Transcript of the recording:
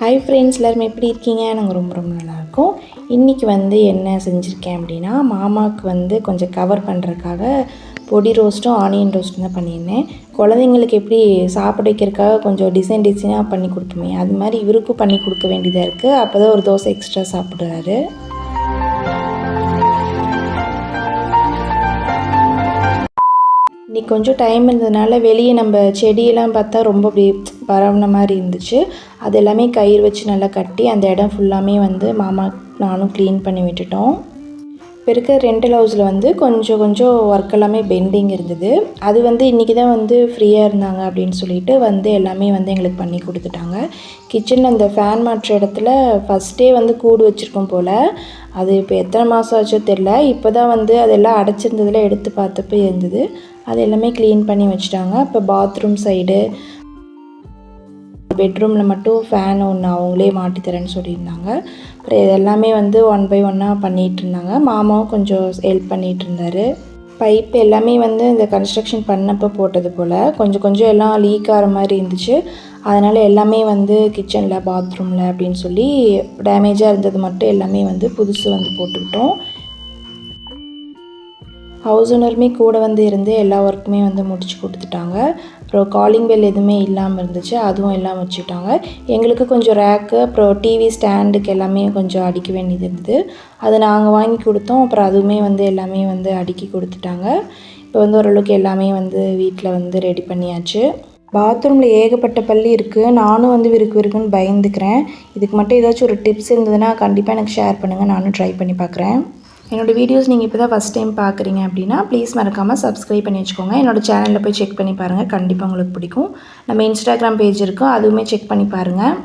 Hi friends எல்லாருமே எப்படி இருக்கீங்க? நாங்கள் ரொம்ப ரொம்ப நல்லாயிருக்கோம் இன்றைக்கி வந்து என்ன செஞ்சுருக்கேன் அப்படின்னா மாமாவுக்கு வந்து கொஞ்சம் கவர் பண்ணுறதுக்காக பொடி ரோஸ்ட்டும் ஆனியன் ரோஸ்ட்டும் தான் பண்ணியிருந்தேன். குழந்தைங்களுக்கு எப்படி சாப்பிட வைக்கிறதுக்காக கொஞ்சம் டிசைன் டிசைனாக பண்ணி கொடுப்போமே அது மாதிரி இவருக்கும் பண்ணி கொடுக்க வேண்டியதாக இருக்குது அப்போ தான் ஒரு தோசை எக்ஸ்ட்ரா சாப்பிட்றாரு. இன்றைக்கி கொஞ்சம் டைம் இருந்ததுனால வெளியே நம்ம செடியெல்லாம் பார்த்தா ரொம்ப அப்படி பரவுன மாதிரி இருந்துச்சு. அது எல்லாமே கயிறு வச்சு நல்லா கட்டி அந்த இடம் ஃபுல்லாமே வந்து மாமா நானும் க்ளீன் பண்ணி விட்டுட்டோம். இப்போ இருக்க ரெண்டல் ஹவுஸில் வந்து கொஞ்சம் கொஞ்சம் ஒர்க் எல்லாமே பெண்டிங் இருந்தது. அது வந்து இன்றைக்கி தான் வந்து ஃப்ரீயாக இருந்தாங்க அப்படின்னு சொல்லிட்டு வந்து எல்லாமே வந்து எங்களுக்கு பண்ணி கொடுத்துட்டாங்க. கிச்சனில் அந்த ஃபேன் மாற்ற இடத்துல ஃபஸ்ட்டே வந்து கூடு வச்சுருக்கோம் போல். அது இப்போ எத்தனை மாதம் ஆச்சோ தெரில இப்போ தான் வந்து அதெல்லாம் அடைச்சிருந்ததில் எடுத்து பார்த்தப்ப இருந்தது. அது எல்லாமே க்ளீன் பண்ணி வச்சுட்டாங்க. இப்போ பாத்ரூம் சைடு பெட்ரூமில் மட்டும் ஃபேன் ஒன்று அவங்களே மாட்டி தரேன்னு சொல்லியிருந்தாங்க. அப்புறம் இது எல்லாமே வந்து ஒன் பை ஒன்னாக பண்ணிகிட்டு இருந்தாங்க மாமாவும் கொஞ்சம் ஹெல்ப் பண்ணிகிட்டு இருந்தார் பைப் எல்லாமே வந்து இந்த கன்ஸ்ட்ரக்ஷன் பண்ணப்போ போட்டது போல் கொஞ்சம் கொஞ்சம் எல்லாம் லீக் ஆகிற மாதிரி இருந்துச்சு. அதனால் எல்லாமே வந்து கிச்சனில் பாத்ரூமில் அப்படின்னு சொல்லி டேமேஜாக இருந்தது மட்டும் எல்லாமே வந்து புதுசு வந்து போட்டுக்கிட்டோம். ஹவுஸ் ஓனருமே கூட வந்து இருந்து எல்லா ஒர்க்குமே வந்து முடிச்சு கொடுத்துட்டாங்க. அப்புறம் காலிங் பெல் எதுவுமே இல்லாமல் இருந்துச்சு. அதுவும் எல்லாம் வச்சுட்டாங்க. எங்களுக்கு கொஞ்சம் ரேக்கு அப்புறம் டிவி ஸ்டாண்டுக்கு எல்லாமே கொஞ்சம் அடிக்க வேண்டியது இருந்தது. அதை நாங்கள் வாங்கி கொடுத்தோம். அப்புறம் அதுவுமே வந்து எல்லாமே வந்து அடுக்கி கொடுத்துட்டாங்க. இப்போ வந்து ஓரளவுக்கு எல்லாமே வந்து வீட்டில் வந்து ரெடி பண்ணியாச்சு. பாத்ரூமில் ஏகப்பட்ட பள்ளி இருக்குது நானும் வந்து விருக்கு விருக்குன்னு பயந்துக்கிறேன். இதுக்கு மட்டும் ஏதாச்சும் ஒரு டிப்ஸ் இருந்ததுன்னா கண்டிப்பாக எனக்கு ஷேர் பண்ணுங்கள் நானும் ட்ரை பண்ணி பார்க்குறேன் என்னோடய வீடியோஸ் நீங்கள் இப்போ தான் ஃபஸ்ட் டைம் பார்க்குறீங்க அப்படின்னா ப்ளீஸ் மறக்காமல் சப்ஸ்கிரைப் பண்ணி வச்சுக்கோங்க. என்னோடய சேனலில் போய் செக் பண்ணி பாருங்கள் கண்டிப்பாக உங்களுக்கு பிடிக்கும். நம்ம இன்ஸ்டாகிராம் பேஜ் இருக்கும் அதுவுமே செக் பண்ணி பாருங்கள்